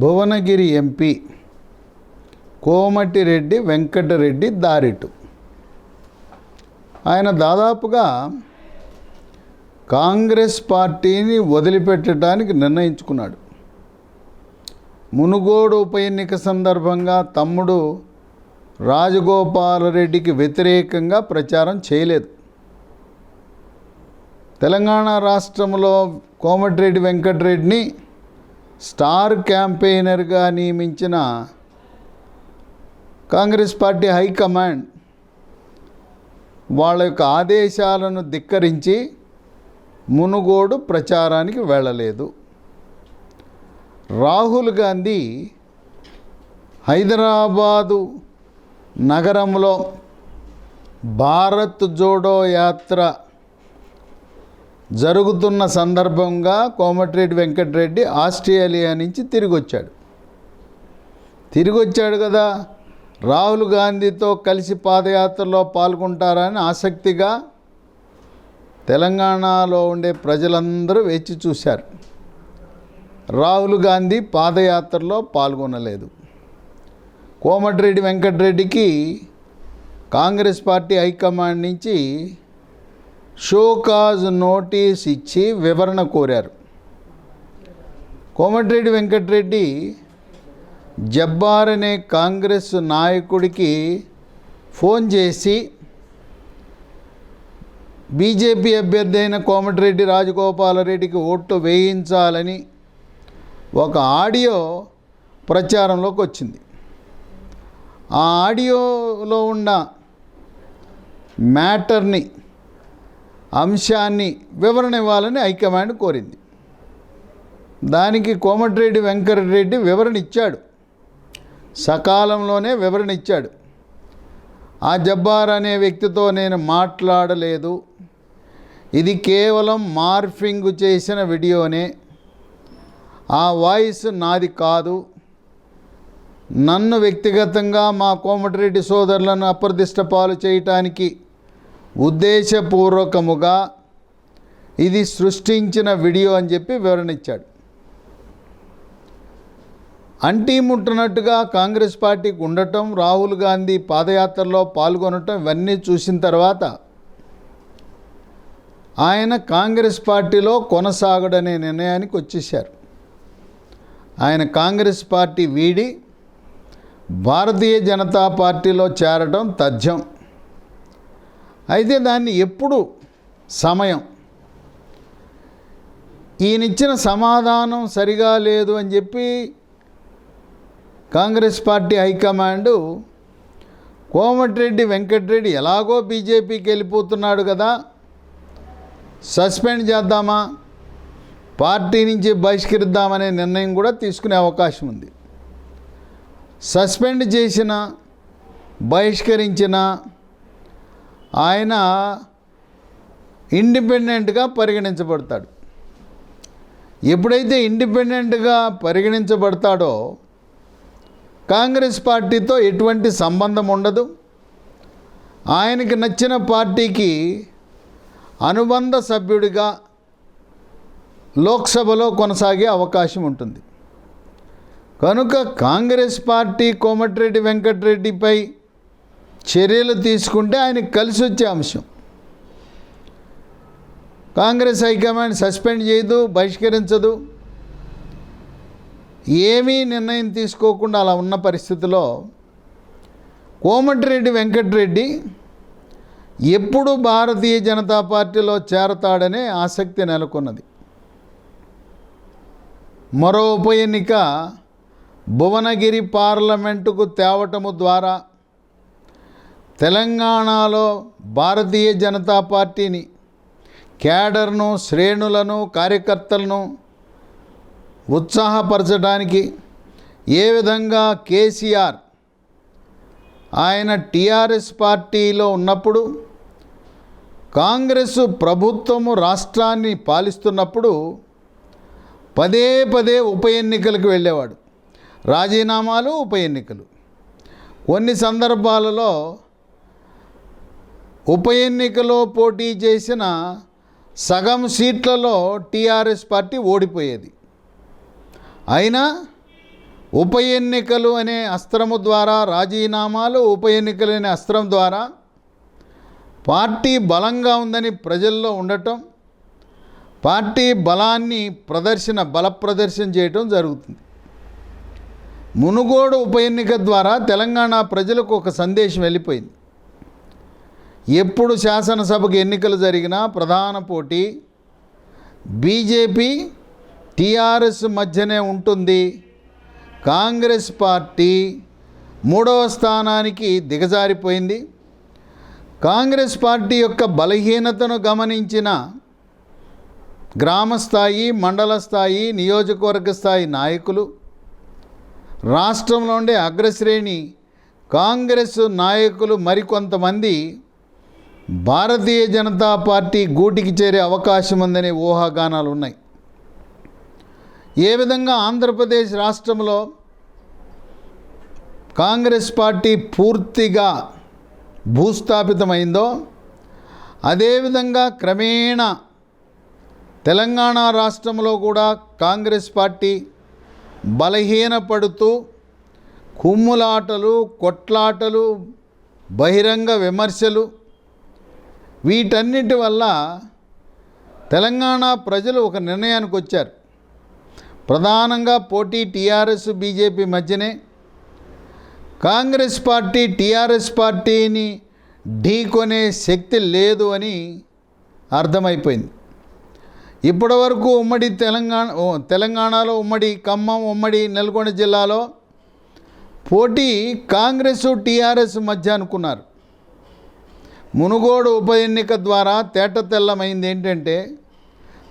Bhuvanagiri MP Komatireddy Venkatareddy దారిటు. ఆయన దాదాపుగా కాంగ్రెస్ పార్టీని వదిలిపెట్టడానికి నిర్ణయించుకున్నాడు. మునుగోడు ఉప ఎన్నిక సందర్భంగా తమ్ముడు రాజగోపాలరెడ్డికి వ్యతిరేకంగా ప్రచారం చేయలేదు. తెలంగాణ రాష్ట్రంలో కోమటిరెడ్డి వెంకటరెడ్డిని స్టార్ క్యాంపెయినర్గా నియమించిన కాంగ్రెస్ పార్టీ హైకమాండ్ వాళ్ళ యొక్క ఆదేశాలను ధిక్కరించి మునుగోడు ప్రచారానికి వెళ్ళలేదు. రాహుల్ గాంధీ హైదరాబాదు నగరంలో భారత్ జోడో యాత్ర జరుగుతున్న సందర్భంగా కోమటిరెడ్డి వెంకటరెడ్డి ఆస్ట్రేలియా నుంచి తిరిగి వచ్చాడు తిరిగి వచ్చాడు కదా. రాహుల్ గాంధీతో కలిసి పాదయాత్రలో పాల్గొంటారని ఆసక్తిగా తెలంగాణలో ఉండే ప్రజలందరూ వేచి చూశారు. రాహుల్ గాంధీ పాదయాత్రలో పాల్గొనలేదు. కోమటిరెడ్డి వెంకటరెడ్డికి కాంగ్రెస్ పార్టీ హైకమాండ్ నుంచి షోకాజ్ నోటీస్ ఇచ్చి వివరణ కోరారు. కోమటిరెడ్డి వెంకటరెడ్డి జబ్బార్ అనే కాంగ్రెస్ నాయకుడికి ఫోన్ చేసి బీజేపీ అభ్యర్థి అయిన కోమటిరెడ్డి రాజగోపాలరెడ్డికి ఓట్లు వేయించాలని ఒక ఆడియో ప్రచారంలోకి వచ్చింది. ఆ ఆడియోలో ఉన్న మ్యాటర్ని అంశాన్ని వివరణ ఇవ్వాలని హైకమాండ్ కోరింది. దానికి కోమటిరెడ్డి వెంకటరెడ్డి వివరణ ఇచ్చాడు. సకాలంలోనే వివరణ ఇచ్చాడు. ఆ జబ్బార్ అనే వ్యక్తితో నేను మాట్లాడలేదు. ఇది కేవలం మార్ఫింగ్ చేసిన వీడియోనే. ఆ వాయిస్ నాది కాదు. నన్ను వ్యక్తిగతంగా మా కోమటిరెడ్డి సోదరులను అప్రదిష్ట పాలు చేయటానికి ఉద్దేశపూర్వకముగా ఇది సృష్టించిన వీడియో అని చెప్పి వివరణ ఇచ్చాడు. అంటీ ముట్టనట్టుగా కాంగ్రెస్ పార్టీకి ఉండటం రాహుల్ గాంధీ పాదయాత్రలో పాల్గొనటం ఇవన్నీ చూసిన తర్వాత ఆయన కాంగ్రెస్ పార్టీలో కొనసాగడనే నిర్ణయానికి వచ్చేశారు. ఆయన కాంగ్రెస్ పార్టీ వీడి భారతీయ జనతా పార్టీలో చేరడం తథ్యం. అయితే దాన్ని ఎప్పుడు? సమయం. ఈయనిచ్చిన సమాధానం సరిగా లేదు అని చెప్పి Congress party high command Komatireddy Venkatreddy ఎలాగో బీజేపీకి వెళ్ళిపోతున్నాడు కదా. సస్పెండ్ చేద్దామా? పార్టీ నుంచి బహిష్కరిద్దామనే నిర్ణయం కూడా తీసుకునే అవకాశం ఉంది. సస్పెండ్ చేసిన బహిష్కరించిన ఆయన ఇండిపెండెంట్గా పరిగణించబడతాడు. ఎప్పుడైతే ఇండిపెండెంట్గా పరిగణించబడతాడో కాంగ్రెస్ పార్టీతో ఎటువంటి సంబంధం ఉండదు. ఆయనకి నచ్చిన పార్టీకి అనుబంధ సభ్యుడిగా లోక్సభలో కొనసాగే అవకాశం ఉంటుంది. కనుక కాంగ్రెస్ పార్టీ కోమటిరెడ్డి వెంకటరెడ్డిపై చర్యలు తీసుకుంటే ఆయనకు కలిసి వచ్చే అంశం. కాంగ్రెస్ హైకమాండ్ సస్పెండ్ చేయదు బహిష్కరించదు. ఏమీ నిర్ణయం తీసుకోకుండా అలా ఉన్న పరిస్థితిలో కోమటిరెడ్డి వెంకటరెడ్డి ఎప్పుడు భారతీయ జనతా పార్టీలో చేరతాడనే ఆసక్తి నెలకొన్నది. మరో ఉప ఎన్నిక భువనగిరి పార్లమెంటుకు తేవటము ద్వారా తెలంగాణలో భారతీయ జనతా పార్టీని క్యాడర్ను శ్రేణులను కార్యకర్తలను ఉత్సాహపరచడానికి ఏ విధంగా కేసీఆర్ ఆయన టీఆర్ఎస్ పార్టీలో ఉన్నప్పుడు కాంగ్రెస్ ప్రభుత్వము రాష్ట్రాన్ని పాలిస్తున్నప్పుడు పదే పదే ఉప ఎన్నికలకు వెళ్ళేవాడు. రాజీనామాలు ఉప ఎన్నికలు. కొన్ని సందర్భాలలో ఉప ఎన్నికలో పోటీ చేసిన సగం సీట్లలో టీఆర్ఎస్ పార్టీ ఓడిపోయేది. అయినా ఉప ఎన్నికలు అనే అస్త్రము ద్వారా రాజీనామాలు ఉప ఎన్నికలు అనే అస్త్రం ద్వారా పార్టీ బలంగా ఉందని ప్రజల్లో ఉండటం పార్టీ బలాన్ని ప్రదర్శన బల ప్రదర్శన చేయటం జరుగుతుంది. మునుగోడు ఉప ఎన్నిక ద్వారా తెలంగాణ ప్రజలకు ఒక సందేశం వెళ్ళిపోయింది. ఎప్పుడు శాసనసభకు ఎన్నికలు జరిగినా ప్రధాన పోటీ బీజేపీ టీఆర్ఎస్ మధ్యనే ఉంటుంది. కాంగ్రెస్ పార్టీ మూడవ స్థానానికి దిగజారిపోయింది. కాంగ్రెస్ పార్టీ యొక్క బలహీనతను గమనించిన గ్రామ స్థాయి మండల స్థాయి నియోజకవర్గ స్థాయి నాయకులు రాష్ట్రంలో ఉండే అగ్రశ్రేణి కాంగ్రెస్ నాయకులు మరికొంతమంది భారతీయ జనతా పార్టీ గూటికి చేరే అవకాశం ఉందనే ఊహాగానాలు ఉన్నాయి ఏ విధంగా ఆంధ్రప్రదేశ్ రాష్ట్రంలో కాంగ్రెస్ పార్టీ పూర్తిగా భూస్థాపితమైందో అదేవిధంగా క్రమేణా తెలంగాణ రాష్ట్రంలో కూడా కాంగ్రెస్ పార్టీ బలహీనపడుతూ కుమ్ములాటలు కొట్లాటలు బహిరంగ విమర్శలు వీటన్నిటి వల్ల తెలంగాణ ప్రజలు ఒక నిర్ణయానికి వచ్చారు. ప్రధానంగా పోటీ టీఆర్ఎస్ బీజేపీ మధ్యనే. కాంగ్రెస్ పార్టీ టీఆర్ఎస్ పార్టీని ఢీకొనే శక్తి లేదు అని అర్థమైపోయింది. ఇప్పటివరకు ఉమ్మడి తెలంగాణ తెలంగాణలో ఉమ్మడి ఖమ్మం ఉమ్మడి నల్గొండ జిల్లాలో పోటీ కాంగ్రెస్ టీఆర్ఎస్ మధ్య అనుకున్నారు. మునుగోడు ఉప ఎన్నిక ద్వారా తేట తెల్లమైంది ఏంటంటే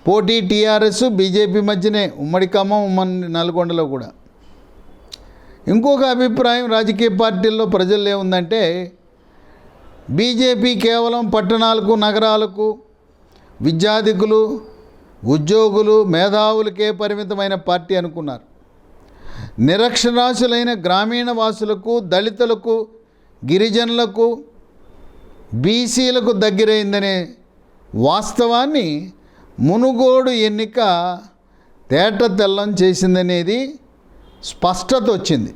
పోటీ టీఆర్ఎస్ బీజేపీ మధ్యనే ఉమ్మడి ఖమ్మం ఉమ్మడి నల్గొండలో కూడా. ఇంకొక అభిప్రాయం రాజకీయ పార్టీల్లో ప్రజల్లో ఏముందంటే బీజేపీ కేవలం పట్టణాలకు నగరాలకు విద్యాధికులు ఉద్యోగులు మేధావులకే పరిమితమైన పార్టీ అనుకున్నారు. నిరక్షరాస్యులైన గ్రామీణ వాసులకు దళితులకు గిరిజనులకు బీసీలకు దగ్గరైందనే వాస్తవాన్ని మునుగోడు ఎన్నిక తేట తెల్లం చేసిందనేది స్పష్టత వచ్చింది.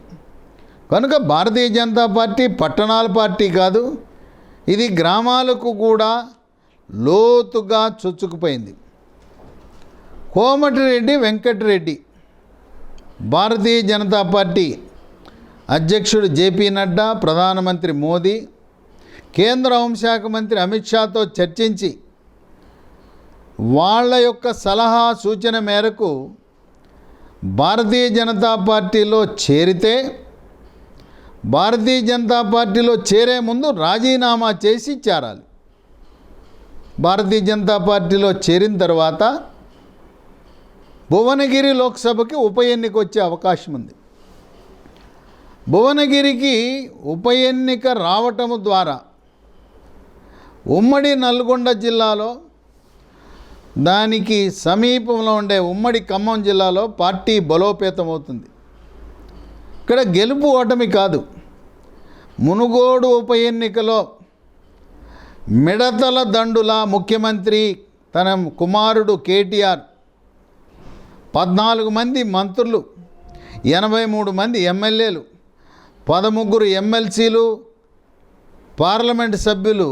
కనుక భారతీయ జనతా పార్టీ పట్టణాల పార్టీ కాదు ఇది గ్రామాలకు కూడా లోతుగా చొచ్చుకుపోయింది. కోమటిరెడ్డి వెంకటరెడ్డి భారతీయ జనతా పార్టీ అధ్యక్షుడు జేపీ నడ్డా ప్రధానమంత్రి మోదీ కేంద్ర హోంశాఖ మంత్రి అమిత్ షాతో చర్చించి వాళ్ళ యొక్క సలహా సూచన మేరకు భారతీయ జనతా పార్టీలో చేరితే భారతీయ జనతా పార్టీలో చేరే ముందు రాజీనామా చేసి చేరాలి. భారతీయ జనతా పార్టీలో చేరిన తర్వాత భువనగిరి లోక్సభకి ఉప ఎన్నిక వచ్చే అవకాశం ఉంది. భువనగిరికి ఉప ఎన్నిక రావటము ద్వారా ఉమ్మడి నల్గొండ జిల్లాలో దానికి సమీపంలో ఉండే ఉమ్మడి ఖమ్మం జిల్లాలో పార్టీ బలోపేతం అవుతుంది. ఇక్కడ గెలుపు ఓటమి కాదు. మునుగోడు ఉప ఎన్నికలో మిడతల దండుల ముఖ్యమంత్రి తన కుమారుడు కేటీఆర్ పద్నాలుగు మంది మంత్రులు ఎనభై మూడు మంది ఎమ్మెల్యేలు పదముగ్గురు ఎమ్మెల్సీలు పార్లమెంట్ సభ్యులు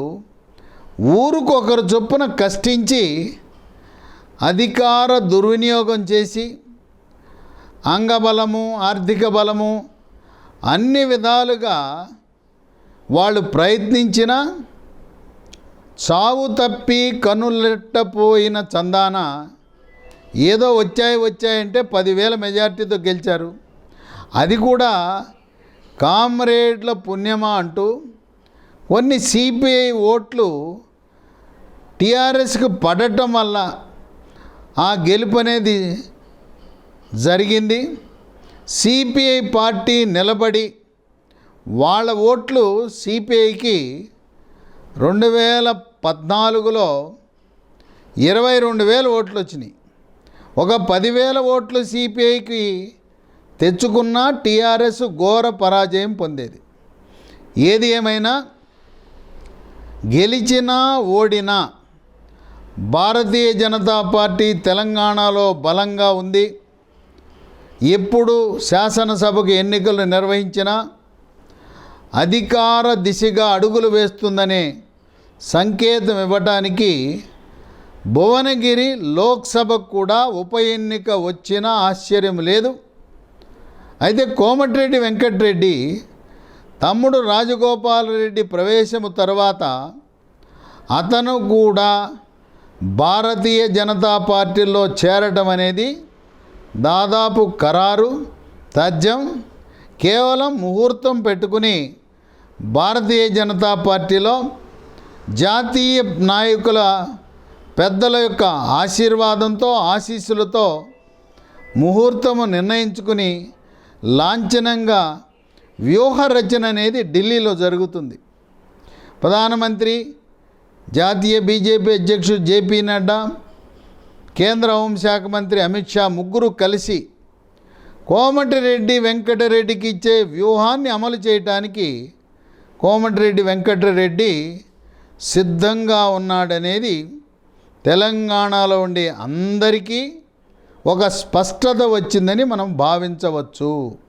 ఊరుకొకరు చొప్పున కష్టించి అధికార దుర్వినియోగం చేసి అంగబలము ఆర్థిక బలము అన్ని విధాలుగా వాళ్ళు ప్రయత్నించిన చావు తప్పి కనులెట్టపోయిన చందాన ఏదో వచ్చాయి వచ్చాయంటే పదివేల మెజార్టీతో గెలిచారు. అది కూడా కామ్రేడ్ల పుణ్యమా అంటూ కొన్ని సిపిఐ ఓట్లు టీఆర్ఎస్కి పడటం వల్ల ఆ గెలుపు అనేది జరిగింది. సిపిఐ పార్టీ నిలబడి వాళ్ళ ఓట్లు సిపిఐకి రెండు వేల పద్నాలుగులో ఇరవై రెండు వేల ఓట్లు వచ్చినాయి. ఒక పదివేల ఓట్లు సిపిఐకి తెచ్చుకున్న టీఆర్ఎస్ ఘోర పరాజయం పొందేది. ఏది ఏమైనా గెలిచినా ఓడినా భారతీయ జనతా పార్టీ తెలంగాణలో బలంగా ఉంది. ఎప్పుడు శాసనసభకు ఎన్నికలు నిర్వహించినా అధికార దిశగా అడుగులు వేస్తుందనే సంకేతం ఇవ్వటానికి భువనగిరి లోక్సభకు కూడా ఉప ఎన్నిక వచ్చినా ఆశ్చర్యం లేదు. అయితే కోమటిరెడ్డి వెంకటరెడ్డి తమ్ముడు రాజగోపాల్ రెడ్డి ప్రవేశము తర్వాత అతను కూడా భారతీయ జనతా పార్టీలో చేరటం అనేది దాదాపు ఖరారు తథ్యం కేవలం ముహూర్తం పెట్టుకుని భారతీయ జనతా పార్టీలో జాతీయ నాయకుల పెద్దల యొక్క ఆశీర్వాదంతో ఆశీస్సులతో ముహూర్తము నిర్ణయించుకుని లాంఛనంగా వ్యూహ రచన అనేది ఢిల్లీలో జరుగుతుంది. ప్రధానమంత్రి జాతీయ బీజేపీ అధ్యక్షుడు జేపీ నడ్డా కేంద్ర హోంశాఖ మంత్రి అమిత్ షా ముగ్గురు కలిసి కోమటిరెడ్డి వెంకటరెడ్డికి ఇచ్చే వ్యూహాన్ని అమలు చేయటానికి కోమటిరెడ్డి వెంకటరెడ్డి సిద్ధంగా ఉన్నాడనేది తెలంగాణలో ఉండే అందరికీ ఒక స్పష్టత వచ్చిందని మనం భావించవచ్చు.